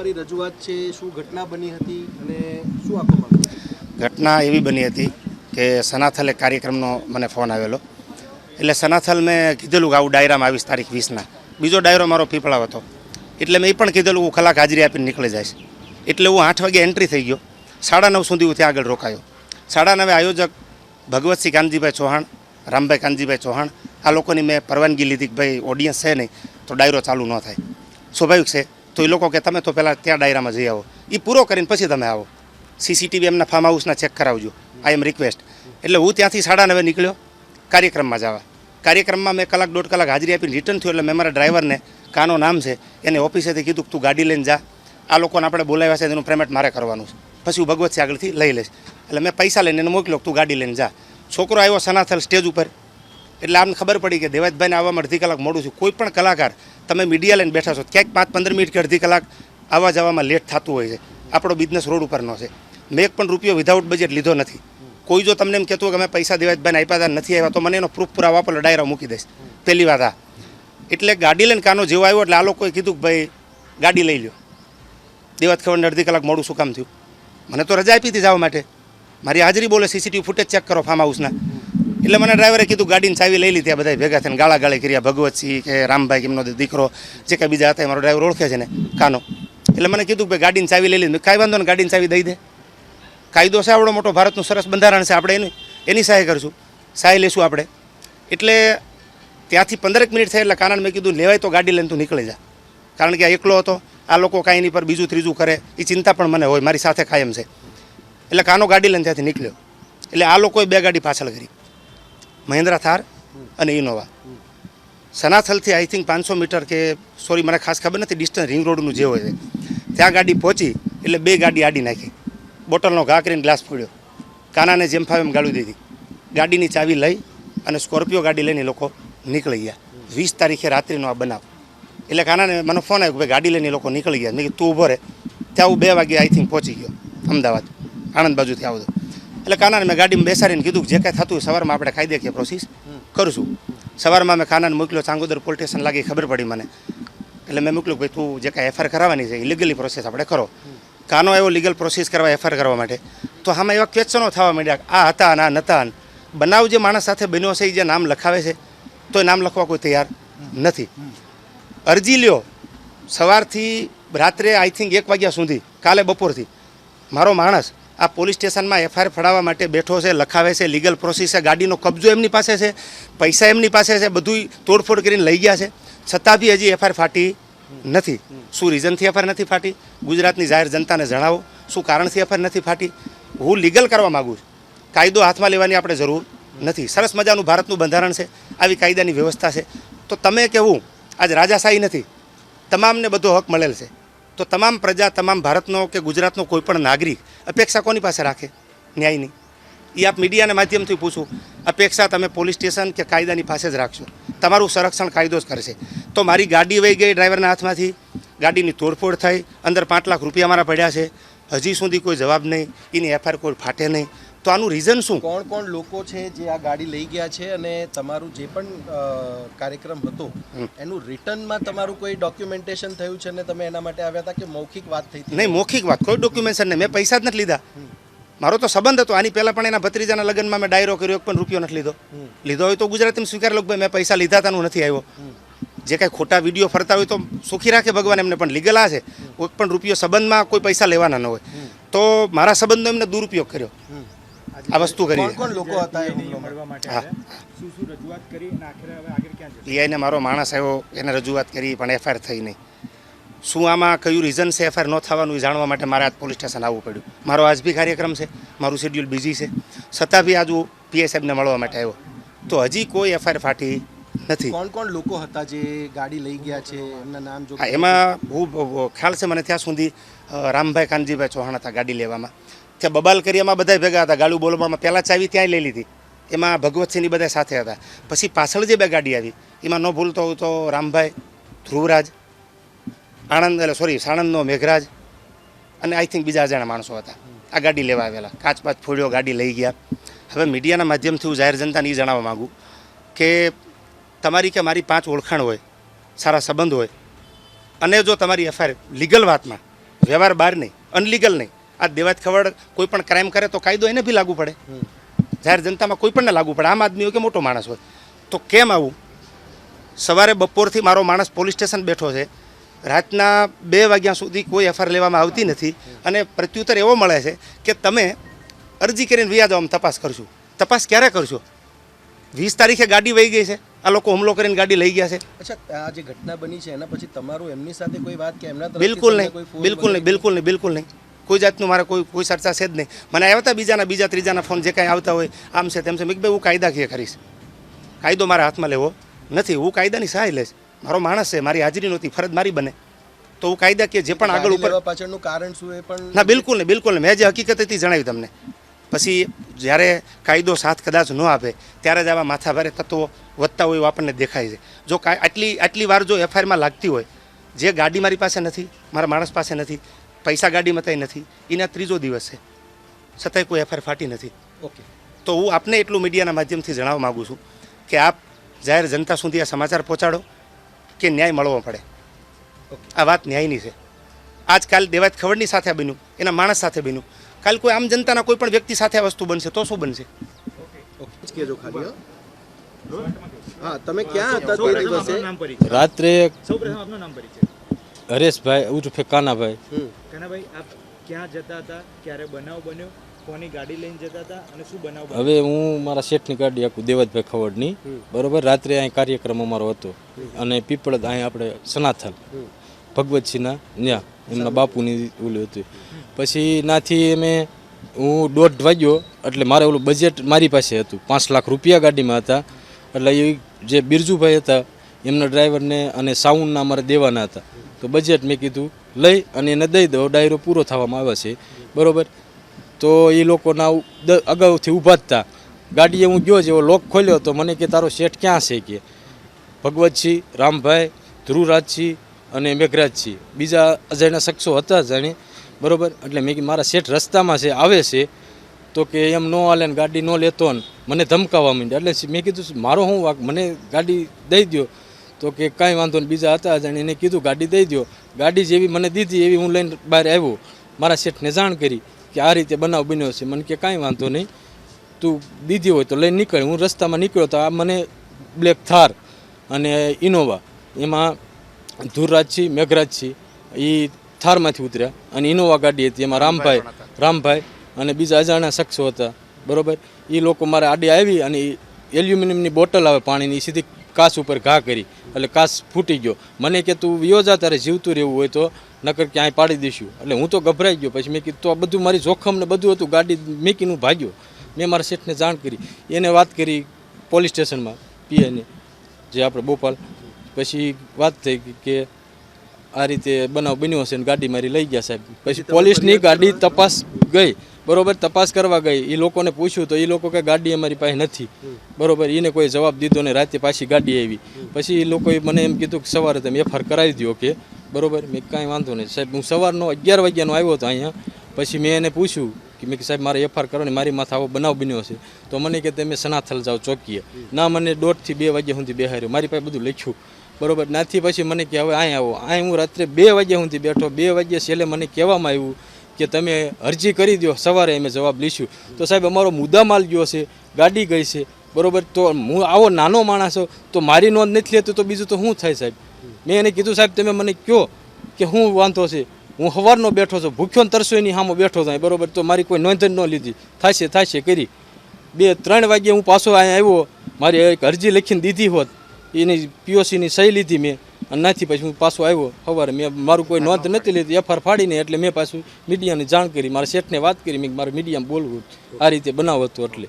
તમારી રજૂઆત છે? શું ઘટના બની હતી અને શું આપવા ઘટના એવી બની હતી કે સનાથલ એક કાર્યક્રમનો મને ફોન આવેલો. એટલે સનાથલ મેં કીધેલું કે આવું ડાયરામાં આવીશ તારીખ વીસના. બીજો ડાયરો મારો પીપળાવ હતો. એટલે મેં એ પણ કીધેલું હું કલાક હાજરી આપીને નીકળી જઈશ. એટલે હું આઠ વાગે એન્ટ્રી થઈ ગયો. સાડા નવ સુધી હું ત્યાં આગળ રોકાયો. સાડા નવે આયોજક ભગવતસિંહ કાનજીભાઈ ચૌહાણ, રામભાઈ કાનજીભાઈ ચૌહાણ, આ લોકોની મેં પરવાનગી લીધી કે ભાઈ ઓડિયન્સ છે નહીં, તો ડાયરો ચાલુ ન થાય. સ્વાભાવિક છે તો એ લોકો કે તમે તો પહેલાં ત્યાં ડાયરામાં જઈ આવો. એ પૂરો કરીને પછી તમે આવો. સીસીટીવી એમના ફાર્મ હાઉસના ચેક કરાવજો. આઈ એમ રિક્વેસ્ટ એટલે હું ત્યાંથી સાડા નવે નીકળ્યો. કાર્યક્રમમાં જવા. કાર્યક્રમમાં મેં કલાક દોઢ કલાક હાજરી આપીને રિટર્ન થયો એટલે મેં મારા ડ્રાઈવરને કાનો નામ છે, એને ઓફિસેથી કીધું કે તું ગાડી લઈને જા. આ લોકોને આપણે બોલાવ્યા છે, એનું પેમેન્ટ મારે કરવાનું છે. પછી હું ભગવતસિંહ આગળથી લઈ લઈશ. એટલે મેં પૈસા લઈને એને મોકલ્યો તું ગાડી લઈને જા. છોકરો આવ્યો સનાથલ સ્ટેજ ઉપર. એટલે આમને ખબર પડી કે દેવાજભાઈને આવવામાં અડધી કલાક મોડું છું કોઈ પણ કલાકાર તમે મીડિયા લઈને બેઠા છો, ક્યાંક પાંચ પંદર મિનિટ કે અડધી કલાક આવવા જવામાં લેટ થતું હોય છે. આપણો બિઝનેસ રોડ ઉપરનો છે. મેં એક પણ રૂપિયો વિધાઉટ બજેટ લીધો નથી. કોઈ જો તમને એમ કહેતું કે અમે પૈસા દેવાજભાઈને આપ્યા હતા, નથી આવ્યા તો મને એનો પ્રૂફ પુરાવા પર ડાયરા મૂકી દઈશ. પહેલી વાત આ. એટલે ગાડી લઈને કાનો જેવો આવ્યો એટલે આ લોકોએ કીધું કે ભાઈ, ગાડી લઈ લ્યો. દેવાત ખબર અડધી કલાક મોડું શું કામ થયું. મને તો રજા આપી હતી જવા માટે. મારી હાજરી બોલે સીસીટીવી ફૂટેજ ચેક કરો ફાર્મ હાઉસના એટલે મને ડ્રાઈવરે કીધું, ગાડીની ચાવી લઈ લીધી આ બધા ભેગા થઈને ગાળા ગાળી કર્યા ભગવતસિંહ કે રામભાઈ એમનો દીકરો, જે કાંઈ બીજા હતા મારો ડ્રાઈવર ઓળખે છે ને, કાનો. એટલે મને કીધું ભાઈ, ગાડીની ચાવી લઈ લીધી કાંઈ વાંધો ને ગાડીની ચાવી દઈ દે. કાયદો છે આવડો મોટો, ભારતનું સરસ બંધારણ છે આપણે એની એની સહાય કરશું, સહાય લેશું આપણે. એટલે ત્યાંથી પંદરેક મિનિટ થઈ એટલે કારણ મેં કીધું, લેવાય તો ગાડી લઈને તું નીકળી જા. કારણ કે આ એકલો હતો, આ લોકો કાંઈ એની પર બીજું ત્રીજું કરે એ ચિંતા પણ મને હોય, મારી સાથે કાયમ છે. એટલે કાનો ગાડી લઈને ત્યાંથી નીકળ્યો. એટલે આ લોકોએ બે ગાડી પાછળ કરી. મહિન્દ્રા થાર અને ઇનોવા. સનાથલથી આઈ થિંક પાંચસો મીટર કે સોરી મને ખાસ ખબર નથી ડિસ્ટન્સ રિંગ રોડનું જે હોય છે ત્યાં ગાડી પહોંચી, એટલે બે ગાડી આડી નાખી. બોટલનો ઘા કરીને ગ્લાસ ફોડ્યો. કાનાને જેમ ફાવે એમ ગાળું દીધી. ગાડીની ચાવી લઈ અને સ્કોર્પિયો ગાડી લઈને લોકો નીકળી ગયા. વીસ તારીખે રાત્રિનો આ બનાવ. એટલે કાનાને મને ફોન આવ્યો કે ભાઈ, ગાડી લઈને લોકો નીકળી ગયા. મેં કીધું, તું ઊભો રહે. ત્યાં હું બે વાગે આઈ થિંક પહોંચી ગયો, અમદાવાદ. આણંદ બાજુથી આવતો એટલે કાનાને મેં ગાડીમાં બેસાડીને કીધું જે કાંઈ થતું સવારમાં આપણે કાયદેકીય પ્રોસેસ. કરશું સવારમાં મેં કાનાને મોકલ્યો, ચાંગોદર પોલીસ સ્ટેશન લાગી ખબર પડી મને. એટલે મેં મોકલ્યું ભાઈ, તું જે કાંઈ એફઆઈઆર કરાવવાની છે ઇલીગલી પ્રોસેસ આપણે કરો. કાનો એવો લીગલ પ્રોસેસ કરવા એફઆઈઆર કરવા માટે. તો આમાં એવા ક્વેશ્ચનો થવા માંડ્યા આ હતા અને આ નતા બનાવ જે માણસ સાથે બન્યો છે, એ જે નામ લખાવે છે તો એ નામ લખવા કોઈ તૈયાર નથી. અરજી લ્યો. સવારથી રાત્રે આઈ થિંક એક વાગ્યા સુધી, કાલે બપોરથી. મારો માણસ આ પોલીસ સ્ટેશનમાં એફઆઈઆર ફડાવવા માટે બેઠો છે, લખાવે છે લીગલ પ્રોસેસ છે, ગાડીનો કબજો એમની પાસે છે, પૈસા એમની પાસે છે બધું તોડફોડ કરીને લઈ ગયા છે. છતાં બી હજી એફઆઈઆર ફાટી નથી. શું રીઝનથી એફઆઈઆર નથી ફાટી? ગુજરાતની જાહેર જનતાને જણાવો. શું કારણથી એફઆઈઆર નથી ફાટી? હું લીગલ કરવા માગું છું. કાયદો હાથમાં લેવાની આપણે જરૂર નથી. સરસ મજાનું ભારતનું બંધારણ છે. આવી કાયદાની વ્યવસ્થા છે. તો તમે કહેવું આજ રાજાશાહી નથી. તમામને બધો હક મળેલ છે. તો તમામ પ્રજા, તમામ ભારતનો કે ગુજરાતનો કોઈ પણ નાગરિક અપેક્ષા કોની પાસે રાખે? ન્યાયની. એ આપ મીડિયાના માધ્યમથી પૂછું. અપેક્ષા તમે પોલીસ સ્ટેશન કે કાયદાની પાસે જ રાખશો. તમારું સંરક્ષણ કાયદો જ કરશે. તો મારી ગાડી વહી ગઈ ડ્રાઈવરના હાથમાંથી. ગાડીની તોડફોડ થઈ. અંદર પાંચ લાખ રૂપિયા મારા પડ્યા છે. હજી સુધી કોઈ જવાબ નહીં. એની એફઆઈઆર કોઈ ફાટે નહીં. તો આનું રીઝન શું? કોણ કોણ લોકો છે જે આ ગાડી લઈ ગયા છે અને તમારું જે પણ કાર્યક્રમ હતો એનું રિટર્નમાં તમારું કોઈ ડોક્યુમેન્ટેશન થયું છે ને તમે એના માટે આવ્યા હતા કે મૌખિક વાત થઈ નહીં મૌખિક વાત. કોઈ ડોક્યુમેન્ટેશન નહીં. મેં પૈસા જ નથી લીધા. મારો તો સંબંધ હતો. આની પહેલાં પણ એના ભત્રીજાના લગ્નમાં મેં ડાયરો કર્યો. એક પણ રૂપિયો નથી લીધો. લીધો હોય તો ગુજરાતીમાં સ્વીકાર લો ભાઈ મેં પૈસા લીધા તાનું નથી આવ્યો. જે કાંઈ ખોટા વીડિયો ફરતા હોય તો સુખી રાખે ભગવાન એમને. પણ લીગલ આ છે. કોઈ પણ રૂપિયો સંબંધમાં કોઈ પૈસા લેવાના ન હોય. તો મારા સંબંધનો એમને દુરુપયોગ કર્યો. આ વસ્તુ કરી કોણ કોણ લોકો હતા એ હુમલો મળવા માટે શું શું રજૂઆત કરી અને આખરે હવે આગળ ક્યાં જશે? પીઆઈને મારો માણસ આવ્યો એને રજૂઆત કરી પણ એફઆઈઆર થઈ નહીં. શું આમાં કયું રીઝન છે એફઆઈઆર ન થવાનું એ જાણવા માટે મારે આજ પોલીસ સ્ટેશન આવવું પડ્યું. મારો આજ બી કાર્યક્રમ છે મારું શેડ્યુલ બિઝી છે. છતાં બી આજ હું પીઆઈ સાહેબને મળવા માટે આવ્યો. તો હજી કોઈ એફઆઈઆર ફાટી નથી. કોણ કોણ લોકો હતા જે ગાડી લઈ ગયા છે? એમના નામ જો એમાં હું ખ્યાલ છે મને ત્યાં સુધી રામભાઈ કાનજીભાઈ ચૌહાણ હતા ગાડી લેવામાં. ત્યાં બબાલ કરી એમાં બધા ભેગા હતા. ગાડું બોલવામાં પહેલાં ચાવી ત્યાં લઈ લીધી. એમાં ભગવતસિંહની બધા સાથે હતા. પછી પાછળ જે બે ગાડી આવી, એમાં ન ભૂલતો હોઉં તો રામભાઈ, ધ્રુવરાજ, આણંદ, એટલે સોરી સાણંદનો મેઘરાજ અને આઈ થિંક બીજા અજાણા માણસો હતા. આ ગાડી લેવા આવેલા. કાચ પાચ ફોડ્યો, ગાડી લઈ ગયા. હવે મીડિયાના માધ્યમથી હું જાહેર જનતાને એ જણાવવા માગું કે તમારી કે મારી પાંચ ઓળખાણ હોય, સારા સંબંધ હોય, અને જો તમારી એફઆઈઆર લીગલ વાતમાં વ્યવહાર બહાર નહીં અનલીગલ નહીં આ દેવાત ખવડ કોઈ પણ ક્રાઇમ કરે તો કાયદો એને બી લાગુ પડે. જાહેર જનતામાં કોઈ પણને લાગુ પડે. આમ આદમી હોય કે મોટો માણસ હોય. તો કેમ આવું? સવારે બપોરથી મારો માણસ પોલીસ સ્ટેશન બેઠો છે. રાતના બે વાગ્યા સુધી કોઈ એફઆઈઆર લેવામાં આવતી નથી. અને પ્રત્યુત્તર એવો મળે છે કે તમે અરજી કરીને વ્યાજ આમ તપાસ કરશું. તપાસ ક્યારે કરશો? વીસ તારીખે ગાડી વહી ગઈ છે. આ લોકો હુમલો કરીને ગાડી લઈ ગયા છે. અચ્છા આ જે ઘટના બની છે એના પછી તમારું એમની સાથે કોઈ વાત કે એમના બિલકુલ નહીં. બિલકુલ નહીં. બિલકુલ નહીં. બિલકુલ નહીં. કોઈ જાતનું મારે કોઈ કોઈ ચર્ચા છે જ નહીં. મને આવ્યા હતા બીજાના બીજા ત્રીજાના ફોન જે કાંઈ આવતા હોય આમ છે તેમ છે. મેં ભાઈ હું કાયદાકીય કરીશ. કાયદો મારા હાથમાં લેવો નથી. હું કાયદાની સહાય લઈશ. મારો માણસ છે મારી હાજરી નહોતી ફરજ મારી બને. તો હું કાયદાકીય જે પણ આગળ ઉપર પાછળનું કારણ શું એ પણ ના બિલકુલ નહીં બિલકુલ નહીં. મેં જે હકીકતથી જણાવી તમને. પછી જ્યારે કાયદો સાથ કદાચ ન આપે ત્યારે જ આવા માથાભારે તત્વો વધતા હોય એવું આપણને દેખાય છે. જો આટલી આટલી વાર જો એફઆઈઆરમાં લાગતી હોય જે ગાડી મારી પાસે નથી મારા માણસ પાસે નથી પૈસા ગાડીમાં તય નથી. એના ત્રીજો દિવસ છે. છતાંય કોઈ એફઆઈઆર ફાટી નથી. ઓકે. તો હું આપને એટલું મીડિયાના માધ્યમથી જણાવવા માગું છું કે આપ જાહેર જનતા સુધી આ સમાચાર પહોંચાડો કે ન્યાય મળવો પડે. આ વાત ન્યાયની છે. આજકાલ દેવાત ખવડની સાથે બન્યું એના માણસ સાથે બન્યું. કાલ કોઈ આમ જનતાના કોઈ પણ વ્યક્તિ સાથે આ વસ્તુ બનશે તો શું બનશે? ઓકે. જ કહેજો હા. તમે ક્યાં હતા તે દિવસે? રાત્રે સૌપ્રથમ આપનું નામ પરિચય હરેશભાઈ ઉર્ફે કાનાભાઈ. કાનાભાઈ આપ ક્યાં જતા હતા? ક્યારે બનાવ બન્યો? કોની ગાડી લઈને જતા હતા? અને શું બનાવ હવે હું મારા શેઠની ગાડી આખું દેવતભાઈ ખવડની. બરોબર? રાત્રે અહીં કાર્યક્રમ અમારો હતો. અને પીપળદ અહીં આપણે સનાથલ ભગવતસિંહના ત્યાં એમના બાપુની ઓલું હતું. પછી નાથી અમે હું દોઢ વાગ્યો એટલે મારે ઓલું બજેટ મારી પાસે હતું. પાંચ લાખ રૂપિયા ગાડીમાં હતા. એટલે એ જે બિરજુભાઈ હતા એમના ડ્રાઈવરને અને સાઉન્ડના અમારે દેવાના હતા. તો બજેટ મેં કીધું, લઈ અને એને દઈ દો ડાયરો પૂરો થવામાં આવે છે. બરાબર? તો એ લોકોના અગાઉથી ઊભા જ હતા ગાડીએ હું ગયો જેવો લોક ખોલ્યો તો મને કે, તારો શેઠ ક્યાં છે? કે ભગવતસિંહ રામભાઈ ધ્રુવરાજસિંહ અને મેઘરાજસિંહ બીજા અજાણ્યા શખ્સો હતા જાણે. બરોબર? એટલે મેં મારા શેઠ રસ્તામાં છે, આવે છે. તો કે, એમ ન હાલે ગાડી ન લેતો ને. મને ધમકાવવા માંડ્યા. એટલે મેં કીધું, મારો હું વાક મને ગાડી દઈ દો તો કે કાંઈ વાંધો નહીં. બીજા હતા જાણે એને કીધું ગાડી દઈ દો ગાડી જેવી મને દીધી એવી હું લઈને બહાર આવ્યો. મારા શેઠને જાણ કરી કે આ રીતે બનાવ બન્યો છે. મને કે કાંઈ વાંધો નહીં. તું દીધી હોય તો લઈને નીકળ. હું રસ્તામાં નીકળ્યો તો આ મને બ્લેક થાર અને ઇનોવા. એમાં ધુરરાજસિંહ મેઘરાજસિંહ એ થારમાંથી ઉતર્યા. અને ઇનોવા ગાડી હતી એમાં રામભાઈ રામભાઈ અને બીજા અજાણ્યા શખ્સો હતા. બરાબર? એ લોકો મારે આડી આવી અને એલ્યુમિનિયમની બોટલ આવે પાણીની એ સીધી કાચ ઉપર ઘા કરી એટલે કાચ ફૂટી ગયો. મને કે તું વિયો જા, તારે જીવતું રહેવું હોય તો, નકર ક્યાંય પાડી દઈશું. એટલે હું તો ગભરાઈ ગયો. પછી મેં કીધું, તો આ બધું મારી જોખમ ને બધું હતું, ગાડી મેકીને હું ભાગ્યો. મેં મારા શેઠને જાણ કરી. એને વાત કરી પોલીસ સ્ટેશનમાં પીએને જે આપણે બોપાલ. પછી વાત થઈ કે આ રીતે બનાવ બન્યો હશે ને ગાડી મારી લઈ ગયા સાહેબ. પછી પોલીસની ગાડી તપાસ ગઈ. બરોબર તપાસ કરવા ગઈ. એ લોકોને પૂછ્યું તો એ લોકો કે ગાડી અમારી પાસે નથી. બરોબર એને કોઈ જવાબ દીધો ને રાતે પાછી ગાડી આવી. પછી એ લોકોએ મને એમ કીધું કે સવારે તમે એફઆર કરાવી દો કે. બરોબર મેં કાંઈ વાંધો નહીં. સાહેબ હું સવારનો અગિયાર વાગ્યાનો આવ્યો હતો અહીંયા. પછી મેં એને પૂછ્યું કે મેં કે સાહેબ મારે એફઆર કરવાની મારી માથે આવો બનાવ બન્યો છે. તો મને કે તમે સનાથલ જાઓ ચોકીએ. ના મને દોઢથી બે વાગ્યા સુધી બેહાર્યો. મારી પાસે બધું લખ્યું. બરોબર નાથી પછી મને કે હવે અહીં આવો. અહીં હું રાત્રે બે વાગ્યા સુધી બેઠો. બે વાગ્યા છેલ્લે મને કહેવામાં આવ્યું કે તમે અરજી કરી દો સવારે અમે જવાબ લઈશું. તો સાહેબ, અમારો મુદ્દા માલ ગયો છે, ગાડી ગઈ છે. બરોબર, તો હું આવો નાનો માણસ છું, તો મારી નોંધ નથી લેતો તો બીજું તો શું થાય સાહેબ? મેં એને કીધું, સાહેબ, તમે મને કહો કે હું વાંધો છે. હું સવારનો બેઠો છું, ભૂખ્યો તરસો એની સામે બેઠો થાય બરોબર, તો મારી કોઈ નોંધ જ ન લીધી. થાશે થાશે, કરી. બે, ત્રણ વાગ્યે હું પાછો અહીંયા આવ્યો. મારી એક અરજી લખીને દીધી હોત. એની પીઓસીની સહી લીધી મેં. અને નાથી પછી હું પાછો આવ્યો. સવારે મેં મારું કોઈ નોંધ નથી લીધી. એફઆર ફાડીને એટલે મેં પાછું મીડિયાને જાણ કરી. મારા શેઠને વાત કરી. મેં મારે મીડિયામાં બોલવું આ રીતે બનાવ હતો એટલે.